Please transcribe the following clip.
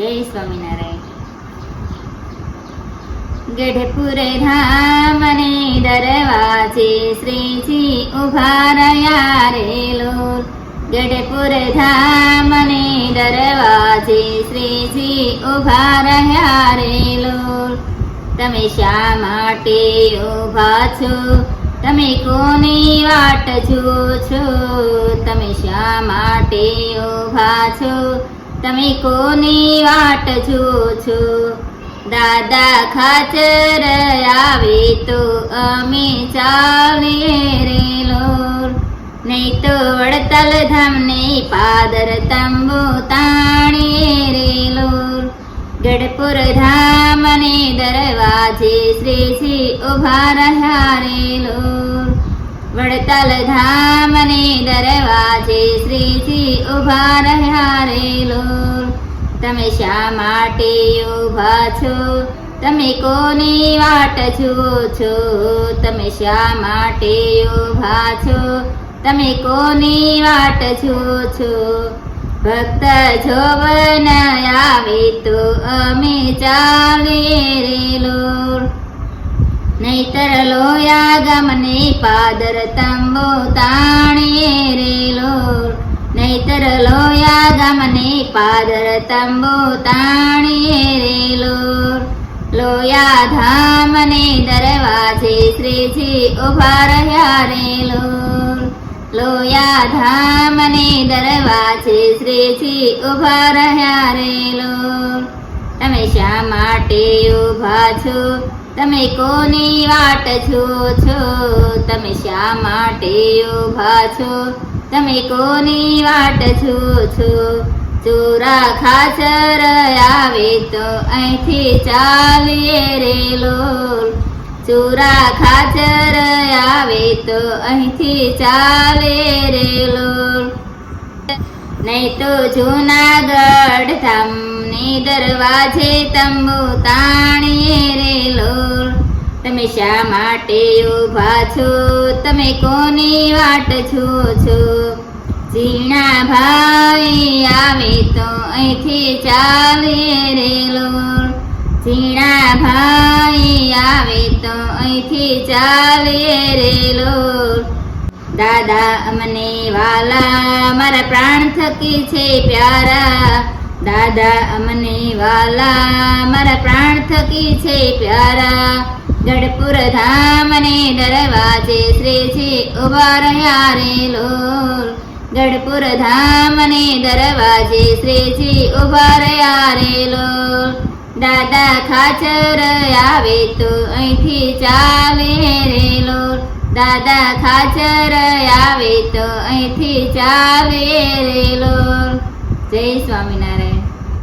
જય સ્વામિનારાયણ. ગઢપુર ધામને દરવાજે શ્રીજી ઊભા રહ્યા રે લોલ ગઢપુર ધામને દરવાજે શ્રીજી ઊભા રહ્યા રે લોલ તમે શા માટે ઊભા છો? તમે કોની વાટ જુઓ છો? તમે શા માટે ઊભા છો? તમે કોની વાટ જુઓ છો? દાદા ખાચર આવે તો અમે ચાલીએ રે નહીં તો વડતાલ ધામને પાદર તંબુ તાણીએ રે લોર. ગઢપુર ધામને દરવાજે શ્રીજી ઊભા રહ્યા રે લોર. વડતાલ ધામને દરવાજે શ્રીજી ઊભા રહ્યા રે લોર તમે શા માટે ઊભા છો? તમે કોની વાટ જુઓ છો? તમે શા માટે ઊભા છો? તમે કોની વાટ જુઓ છો? ભક્ત જોવન આવે તો અમે ચાલીએ રે લોર નહીતર લોયા ગમને પાદર તંબો તાણીએ રે લોર નહીતર લોયા ગમને પાદર તંબો તાણીએ રે લોર લોયા ધામને દરવાજે શ્રીજી ઊભા રહ્યા રે લોર લોયા ધામને દરવાજે શ્રીજી ઊભા રહ્યા રે લોર તમે શા માટે ઊભા છો? તમે કોની વાટ છો છો? તમે શા માટે ઊભા છો? તમે કોની વાટ છો છો? ચોરા ખાચર આવે તો અહીંથી ચાલીએ રે લોલ. ચોરા ખાચર આવે તો અહીંથી ચાલે રે લોલ. નહીં તો જૂનાગઢ ધામની દરવાજે તંબુ તાણીએ તમે શા માટે ઊભા છો? તમે કોની વાટ છો છો ઝીણા ભાઈ આવે તો અહીંથી ચાલે રે લોલ ઝીણા ભાઈ આવે તો અહીંથી ચાલે રે દાદા અમને વાલા, મારા પ્રાણ થકી છે પ્યારા. દાદા અમને વાલા, મારા પ્રાણ થકી છે પ્યારા. ગઢપુર ધામને દરવાજે શ્રીજી ઊભા રહ્યા રે લોલ ગઢપુર ધામને દરવાજે શ્રીજી ઊભા રહ્યા રે લોલ દાદા ખાચર આવે તો અહીંથી ચાલે રે લોલ દાદા ખાચર આવે તો અહીંથી ચાલે રે લોલ જય સ્વામિનારાયણ